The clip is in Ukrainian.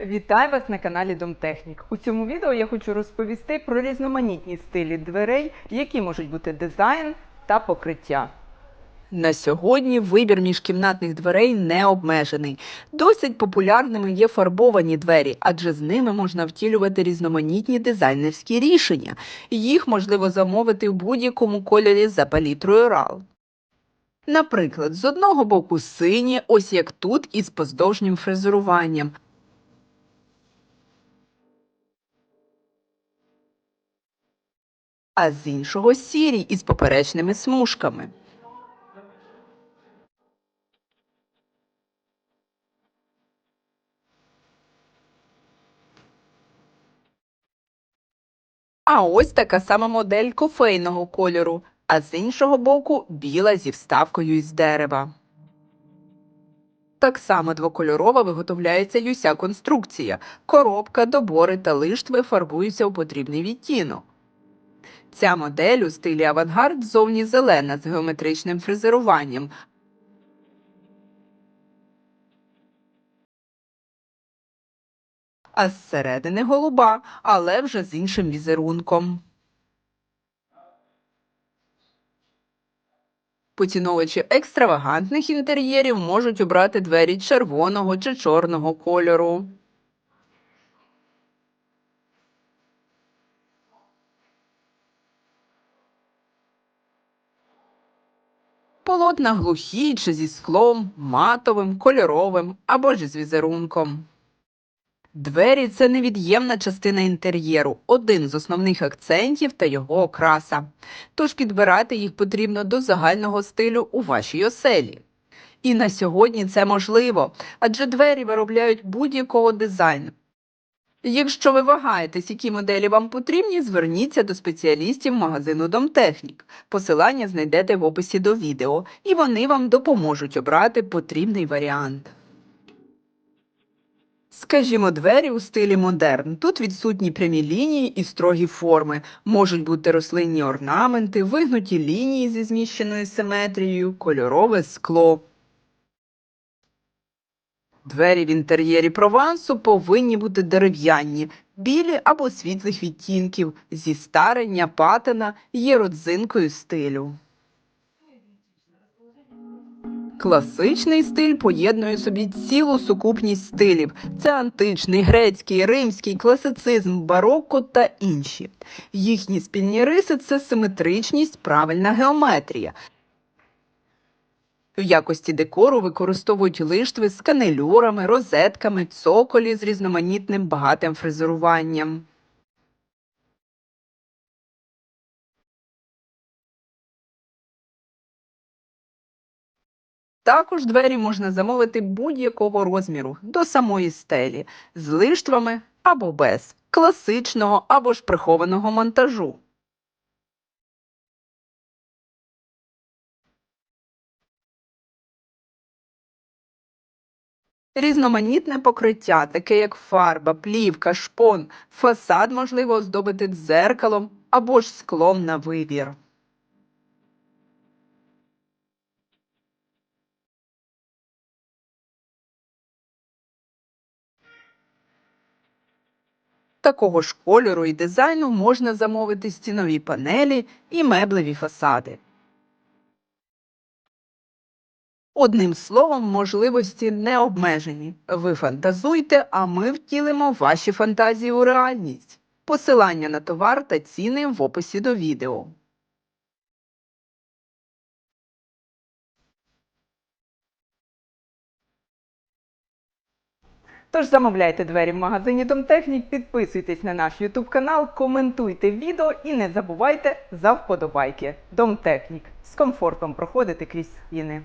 Вітаю вас на каналі Домтехнік. У цьому відео я хочу розповісти про різноманітні стилі дверей, які можуть бути дизайн та покриття. На сьогодні вибір міжкімнатних дверей не обмежений. Досить популярними є фарбовані двері, адже з ними можна втілювати різноманітні дизайнерські рішення. Їх можливо замовити в будь-якому кольорі за палітрою RAL. Наприклад, з одного боку сині, ось як тут, із поздовжнім фрезеруванням. А з іншого сірі із поперечними смужками. А ось така сама модель кофейного кольору, а з іншого боку біла зі вставкою із дерева. Так само двокольорова виготовляється й уся конструкція. Коробка, добори та лиштви фарбуються у потрібний відтінок. Ця модель у стилі авангард зовні зелена з геометричним фрезеруванням, а зсередини голуба, але вже з іншим візерунком. Поціновувачі екстравагантних інтер'єрів можуть обрати двері червоного чи чорного кольору. Полотна глухі чи зі склом, матовим, кольоровим або ж з візерунком. Двері це невід'ємна частина інтер'єру, один з основних акцентів та його окраса. Тож підбирати їх потрібно до загального стилю у вашій оселі. І на сьогодні це можливо, адже двері виробляють будь-якого дизайну. Якщо ви вагаєтесь, які моделі вам потрібні, зверніться до спеціалістів магазину Домтехнік. Посилання знайдете в описі до відео, і вони вам допоможуть обрати потрібний варіант. Скажімо, двері у стилі модерн. Тут відсутні прямі лінії і строгі форми. Можуть бути рослинні орнаменти, вигнуті лінії зі зміщеною симетрією, кольорове скло. Двері в інтер'єрі провансу повинні бути дерев'яні, білі або світлих відтінків, зі старення, патина є родзинкою стилю. Класичний стиль поєднує собі цілу сукупність стилів: це античний, грецький, римський, класицизм, барокко та інші. Їхні спільні риси це симетричність, правильна геометрія. В якості декору використовують лиштви з канелюрами, розетками, цоколі з різноманітним багатим фрезеруванням. Також двері можна замовити будь-якого розміру до самої стелі з лиштвами або без, класичного або ж прихованого монтажу. Різноманітне покриття, таке як фарба, плівка, шпон, фасад можливо оздобити дзеркалом або ж склом на вибір. Такого ж кольору і дизайну можна замовити стінові панелі і меблеві фасади. Одним словом, можливості не обмежені. Ви фантазуйте, а ми втілимо ваші фантазії у реальність. Посилання на товар та ціни в описі до відео. Тож замовляйте двері в магазині Домтехнік, підписуйтесь на наш YouTube канал, коментуйте відео і не забувайте за вподобайки. Домтехнік з комфортом проходити крізь стіни.